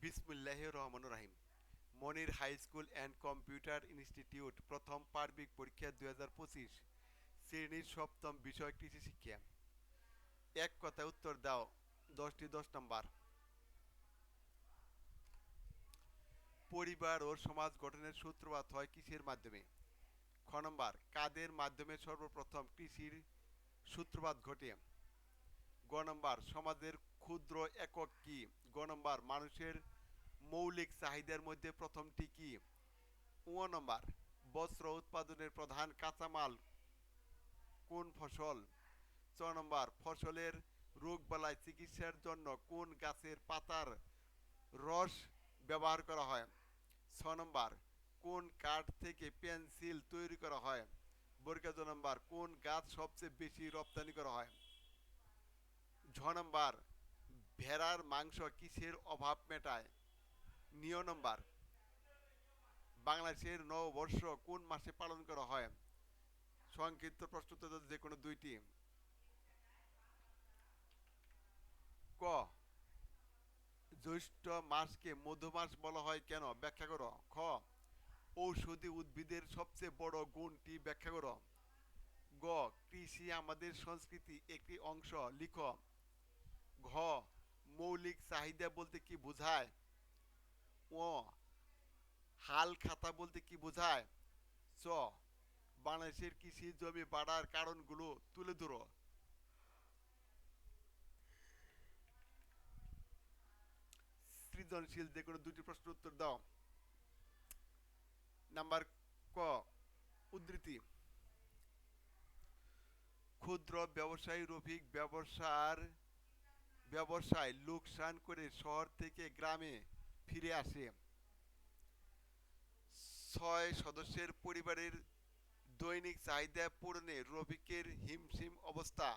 বিসমুল্লাহ রহমান রাহিম। Monir high school and computer institute প্রথম পার্বিক পরীক্ষা দুই হাজার পঁচিশ, শ্রেণির সপ্তম বিষয় কৃষি শিক্ষা। এক কথায় উত্তর দাও, দশটি দশ নম্বর। পরিবার ও সমাজ গঠনের সূত্রপাত হয় কৃষির মাধ্যমে। খ নম্বর, কাদের মাধ্যমে সর্বপ্রথম কৃষির সূত্রপাত ঘটে? গ নম্বর, সমাজের ক্ষুদ্র একক কি? গ নম্বর, মানুষের মৌলিক চাহিদার মধ্যে প্রথমটি কি? ও নম্বর, বস্ত্র উৎপাদনের প্রধান কাঁচামাল কোন ফসল? চ নম্বর, ফসলের রোগবালাই চিকিৎসার জন্য কোন গাছের পাতার রস ব্যবহার করা হয়? ছ নম্বর, কোন কাঠ থেকে পেন্সিল তৈরি করা হয়? বর্গাজ নম্বর, কোন গাছ সবচেয়ে বেশি রপ্তানি করা হয়? ঝ নম্বর, ভেড়ার মাংস কিসের অভাব মেটায়? নিয় নম্বর, বাংলাদেশের নববর্ষ কোন মাসে পালন করা হয়? সংক্ষিপ্ত প্রশ্ন উত্তর যে কোনো দুইটি। ক, জ্যৈষ্ঠ মাসকে মধুমাস বলা হয় কেন? ব্যাখ্যা করো। খ, ঔষধি উদ্ভিদের সবচেয়ে বড় গুণটি ব্যাখ্যা করো। গ, কৃষি আমাদের সংস্কৃতি একটি অংশ। লিখ মৌলিক চাহিদা বলতে কি বোঝায়? ও, হাল খাতা বলতে কি বোঝায়? চ, বাংলাদেশের কৃষি জমি বাড়ার কারণগুলো তুলে ধরো। সৃজনশীল যে কোনো দুটি প্রশ্ন উত্তর দাও। নাম্বার ক, উদ্ধৃতি। ক্ষুদ্র ব্যবসায়ী রফিক ব্যবসার ব্যবসায় লোকসান করে শহর থেকে গ্রামে ফিরে আসে। ছয় সদস্যের পরিবারের দৈনিক চাহিদা পূরণে রফিকের হিমশিম অবস্থা।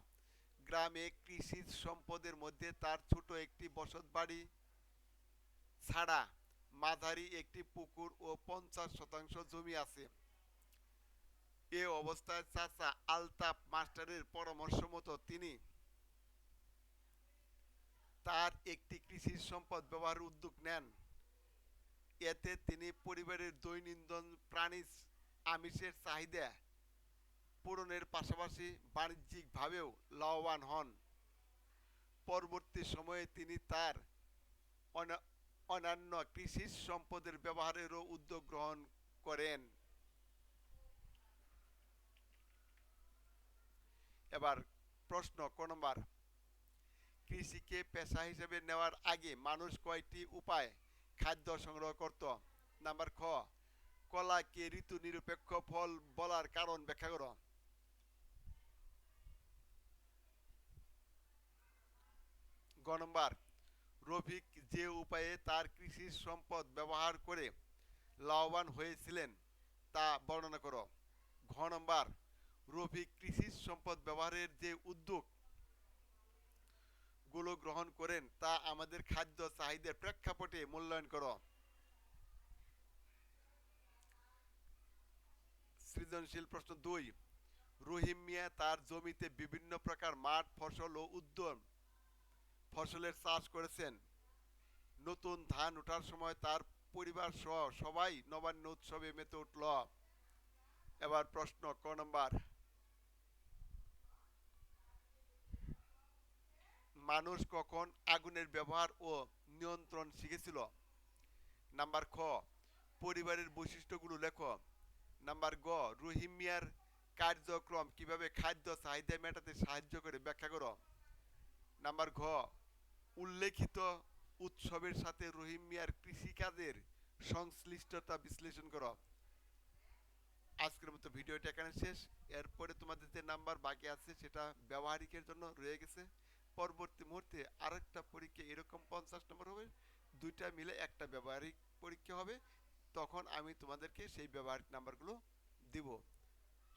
গ্রামে কৃষি সম্পদের মধ্যে তার ছোট একটি বসত বাড়ি ছাড়া মাঝারি একটি পুকুর ও পঞ্চাশ শতাংশ জমি আছে। এ অবস্থায় চাচা আলতাফ মাস্টারের পরামর্শ মতো তিনি তার একটি কৃষি সম্পদ ব্যবহারের উদ্যোগ নেন। এতে তিনি পরিবারের দৈনন্দিন প্রাণী আমিষের চাহিদা পূরণের পাশাপাশি বাণিজ্যিকভাবেও লাভবান হন। পরবর্তী সময়ে তিনি তার অন্যান্য কৃষি সম্পদের ব্যবহারেরও উদ্যোগ গ্রহণ করেন। এবার প্রশ্ন ক নম্বর। কৃষিকে পেশা হিসেবে নেওয়ার আগে মানুষ কয়টি উপায় খাদ্য সংগ্রহ করত? নাম্বার খ, কলাকে ঋতু নিরপেক্ষ ফল বলার কারণ ব্যাখ্যা করো। গ নম্বর, রফিক যে উপায়ে তার কৃষি সম্পদ ব্যবহার করে লাভবান হয়েছিলেন তা বর্ণনা করো। ঘ নম্বর, রফিক কৃষি সম্পদ ব্যবহারের যে উদ্যোগ গুলো গ্রহণ করেন, তা আমাদের খাদ্য চাহিদার প্রেক্ষাপটে মূল্যায়ন করো। সৃজনশীল প্রশ্ন দুই, রহিম মিয়া তার জমিতে বিভিন্ন প্রকার মাঠ, ফসল ও উদ্যান, ফসলের চাষ করেছেন। নতুন ধান ওঠার সময় তার পরিবার সহ সবাই নবান্ন উৎসবে মেতে উঠল। এবার প্রশ্ন ক নম্বর? মানুষ কখন আগুনের ব্যবহার ও নিয়ন্ত্রণ শিখেছিল? নাম্বার খ, পরিবারের বৈশিষ্ট্যগুলো লেখো। নাম্বার গ রহিম মিয়ার কার্যক্রম কীভাবে খাদ্য চাহিদা মেটাতে সাহায্য করে ব্যাখ্যা করো। নাম্বার ঘ, উল্লেখিত উৎসবের সাথে রহিম মিয়ার কৃষিকাজের সংশ্লিষ্টতা বিশ্লেষণ করো। আজকের মতো ভিডিওটা এখানে শেষ। এরপরে তোমাদের যে নাম্বার বাকি আছে, সেটা ব্যবহারিকের জন্য রয়ে গেছে। পরবর্তী মুহূর্তে আরেকটা পরীক্ষা এরকম পঞ্চাশ নম্বর হবে, দুইটা মিলে একটা ব্যবহারিক পরীক্ষা হবে, তখন আমি তোমাদেরকে সেই ব্যবহারিক নাম্বারগুলো দিব।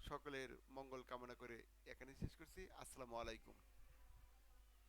সকলের মঙ্গল কামনা করে এখানে শেষ করছি। আসসালামু আলাইকুম।